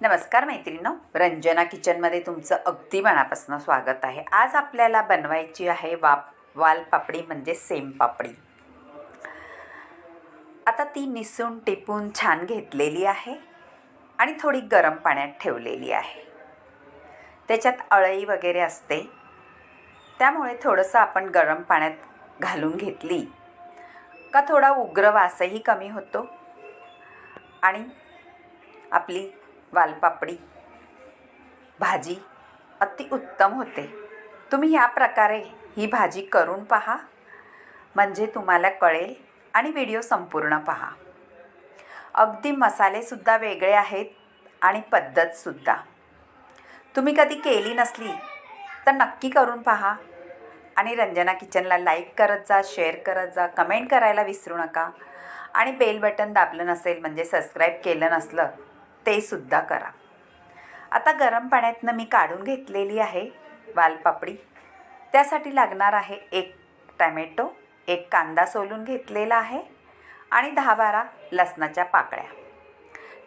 नमस्कार मैत्रिणींनो. रंजना किचनमध्ये तुमचं अगदी मनापासून स्वागत आहे. आज आपल्याला बनवायची आहे वाप वालपापडी म्हणजे सेम पापडी. आता ती निसून टिपून छान घेतलेली आहे आणि थोडी गरम पाण्यात ठेवलेली आहे. त्याच्यात अळई वगैरे असते. त्यामुळे थोडंसं आपण गरम पाण्यात घालून घेतली. का थोडा उग्र वासही कमी होतो आणि आपली वालपापडी भाजी अतिउत्तम होते. तुम्ही ह्या प्रकारे ही भाजी करून पहा. म्हणजे तुम्हाला कळेल आणि व्हिडिओ संपूर्ण पहा. अगदी मसालेसुद्धा वेगळे आहेत आणि पद्धतसुद्धा. तुम्ही कधी केली नसली तर नक्की करून पहा. आणि रंजना किचनला लाईक करत जा शेअर करत जा कमेंट करायला विसरू नका. आणि बेल बटन दाबलं नसेल म्हणजे सबस्क्राईब केलं नसलं ते सुद्धा करा. आता गरम पाण्यातनं मी काढून घेतलेली आहे वालपापडी. त्यासाठी लागणार आहे एक टॅमॅटो एक कांदा सोलून घेतलेला आहे आणि दहा बारा लसणाच्या पाकळ्या.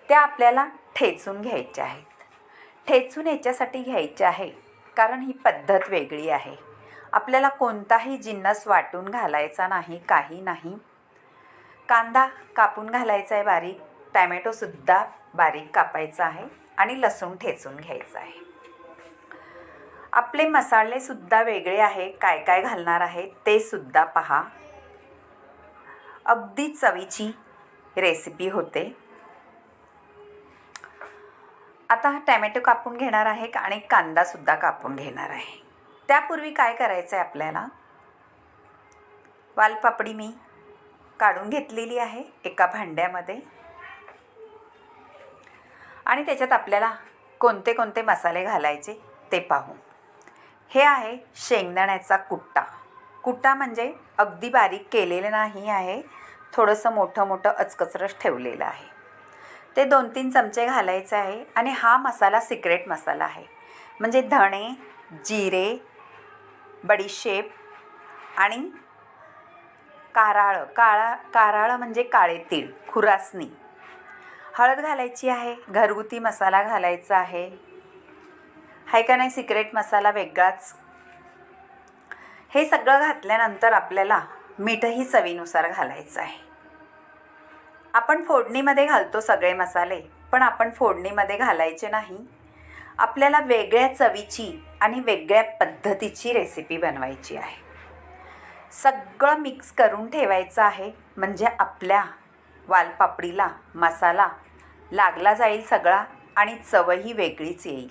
त्या आपल्याला ठेचून घ्यायच्या आहेत. ठेचून याच्यासाठी घ्यायचे आहे कारण ही पद्धत वेगळी आहे. आपल्याला कोणताही जिन्नस वाटून घालायचा नाही काही नाही. कांदा कापून घालायचा आहे बारीक. टॅमॅटोसुद्धा बारीक कापायचा आहे आणि लसूण ठेचून घ्यायचं आहे. आपले मसालेसुद्धा वेगळे आहे काय काय घालणार आहे ते सुद्धा पहा. अगदी चवीची रेसिपी होते. आता हा टॅमॅटो कापून घेणार आहे आणि कांदासुद्धा कापून घेणार आहे. त्यापूर्वी काय करायचं आहे आपल्याला? वालपापडी मी काढून घेतलेली आहे एका भांड्यामध्ये. आणि त्याच्यात आपल्याला कोणते कोणते मसाले घालायचे ते पाहू. हे आहे शेंगदाण्याचा कुट्टा. कुट्टा म्हणजे अगदी बारीक केलेलं नाही आहे थोडंसं मोठं मोठं अचकचरस ठेवलेलं आहे. ते दोन तीन चमचे घालायचे आहे आणि हा मसाला सिक्रेट मसाला आहे. म्हणजे धणे जिरे बडीशेप आणि काराळं. काळा काराळं म्हणजे काळे तीळ खुरासणी हळद घालायची आहे घरगुती मसाला घालायचा आहे. हाय का नाही सिक्रेट मसाला वेगळाच. हे सगळं घातल्यानंतर आपल्याला मीठही चवीनुसार घालायचं आहे. आपण फोडणीमध्ये घालतो सगळे मसाले पण आपण फोडणीमध्ये घालायचे नाही. आपल्याला वेगळ्या चवीची आणि वेगळ्या पद्धतीची रेसिपी बनवायची आहे. सगळं मिक्स करून ठेवायचं आहे म्हणजे आपल्या वालपापडीला मसाला लागला जाईल सगळा आणि चवही वेगळीच येईल.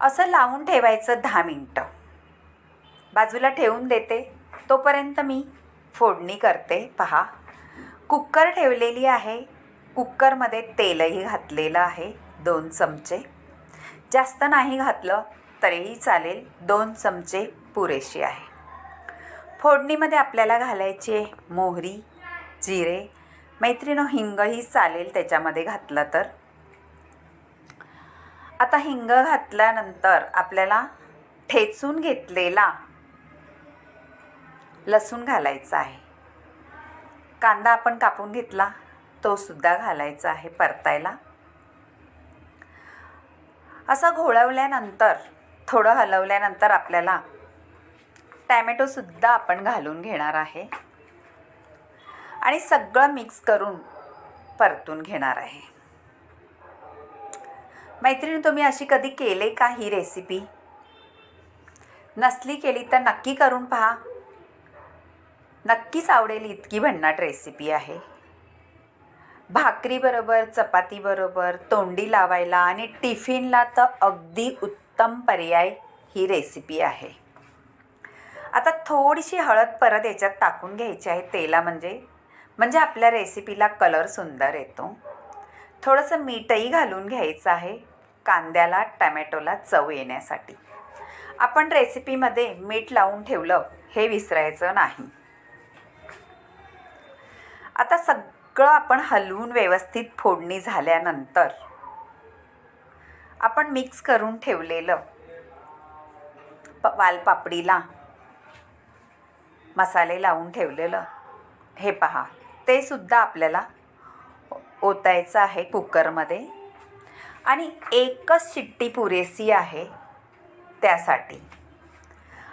असं लावून ठेवायचं दहा मिनटं. बाजूला ठेवून देते. तोपर्यंत मी फोडणी करते. पहा. कुकर ठेवलेली आहे. कुकरमध्ये तेलही घातलेलं आहे. दोन चमचे. जास्त नाही घातलं तरीही चालेल. दोन चमचे पुरेशी आहे. फोडणीमध्ये आपल्याला घालायची आहे मोहरी जिरे मैत्रिणं हिंगही चालेल त्याच्यामध्ये घातलं तर. आता हिंग घातल्यानंतर आपल्याला ठेचून घेतलेला लसूण घालायचा आहे. कांदा आपण कापून घेतला तो सुद्धा घालायचा आहे परतायला. असं घोळवल्यानंतर थोडं हलवल्यानंतर आपल्याला टॅमॅटोसुद्धा आपण घालून घेणार आहे. आणि सगळं मिक्स करून परतून घेणार आहे. मैत्रिणी तुम्ही अशी कधी केले का ही रेसिपी नसली केली तर नक्की करून पहा. नक्कीच आवडेल इतकी भन्नाट रेसिपी आहे. भाकरीबरोबर चपातीबरोबर तोंडी लावायला आणि टिफिनला तर अगदी उत्तम पर्याय ही रेसिपी आहे. आता थोडीशी हळद परत याच्यात टाकून घ्यायची आहे तेला म्हणजे म्हणजे आपल्या रेसिपीला कलर सुंदर येतो. थोडंसं मीठही घालून घ्यायचं आहे कांद्याला टमॅटोला चव येण्यासाठी. आपण रेसिपीमध्ये मीठ लावून ठेवलं हे विसरायचं नाही. आता सगळं आपण हलवून व्यवस्थित फोडणी झाल्यानंतर आपण मिक्स करून ठेवलेलं प वालपापडीला मसाले लावून ठेवलेलं हे पहा. ते सुद्धा आपल्याला ओतायचं आहे कुकरमध्ये. आणि एकच शिट्टी पुरेसी आहे त्यासाठी.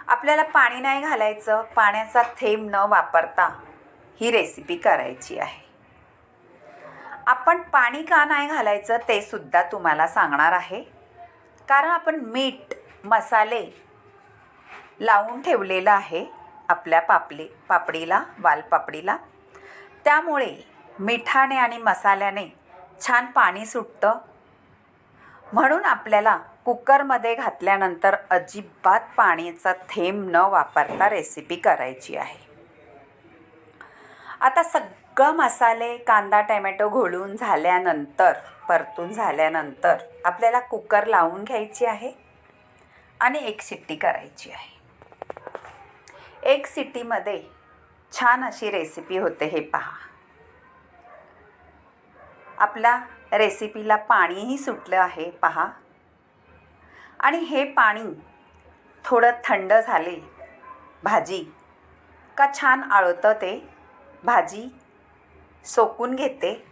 आपल्याला पाणी नाही घालायचं पाण्याचा थेंब न वापरता ही रेसिपी करायची आहे. आपण पाणी का नाही घालायचं ते सुद्धा तुम्हाला सांगणार आहे. कारण आपण मीठ मसाले लावून ठेवलेलं आहे आपल्या पापली पापडीला वालपापडीला. त्यामुळे मिठाने आणि मसाल्याने छान पाणी सुटतं. म्हणून आपल्याला कुकरमध्ये घातल्यानंतर अजिबात पाण्याचा थेंब न वापरता रेसिपी करायची आहे. आता सगळं मसाले कांदा टॅमॅटो घोळून झाल्यानंतर परतून झाल्यानंतर आपल्याला कुकर लावून घ्यायची आहे आणि एक शिट्टी करायची आहे. एक सिटीमध्ये छान अशी रेसिपी होते हे पहा. आपल्या रेसिपीला पाणीही सुटलं आहे पहा. आणि हे पाणी थोडं थंड झाले. भाजी का छान आळतं ते. भाजी सोकून घेते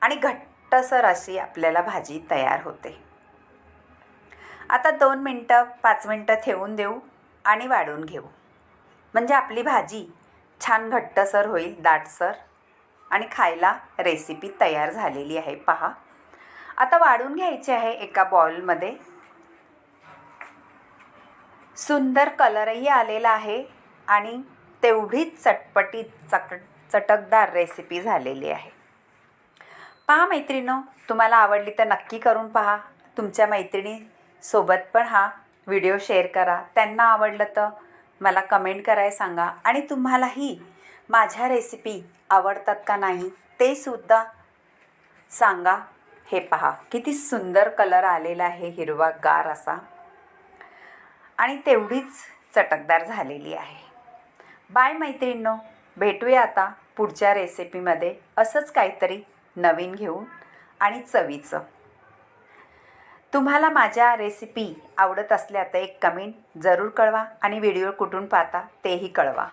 आणि घट्टसर अशी आपल्याला भाजी तयार होते. आता दोन मिनटं पाच मिनटं ठेवून देऊ आणि वाढून घेऊ. म्हणजे आपली भाजी छान घट्टसर होईल दाटसर. आणि खायला रेसिपी तयार झालेली आहे पहा. आता वाढून घ्यायची आहे एका बॉलमध्ये सुंदर कलरही आलेला आहे आणि तेवढीच चटपटीत चक चटकदार रेसिपी झालेली आहे. पहा मैत्रिणो तुम्हाला आवडली तर नक्की करून पहा. तुमच्या मैत्रिणीसोबत पण हा व्हिडिओ शेअर करा. त्यांना आवडलं तर मला कमेंट कराय सांगा. आणि तुम्हालाही माझ्या रेसिपी आवडतात का नाही ते सुद्धा सांगा. हे पहा किती सुंदर कलर आलेला आहे हिरवागार असा. आणि तेवढीच चटकदार झालेली आहे. बाय मैत्रिणींनो भेटूया आता पुढच्या रेसिपीमध्ये असंच काहीतरी नवीन घेऊन आणि चवीचं. तुम्हाला माझ्या रेसिपी आवडत असल्या तर एक कमेंट जरूर कळवा आणि व्हिडिओ कुठून पाहता तेही कळवा.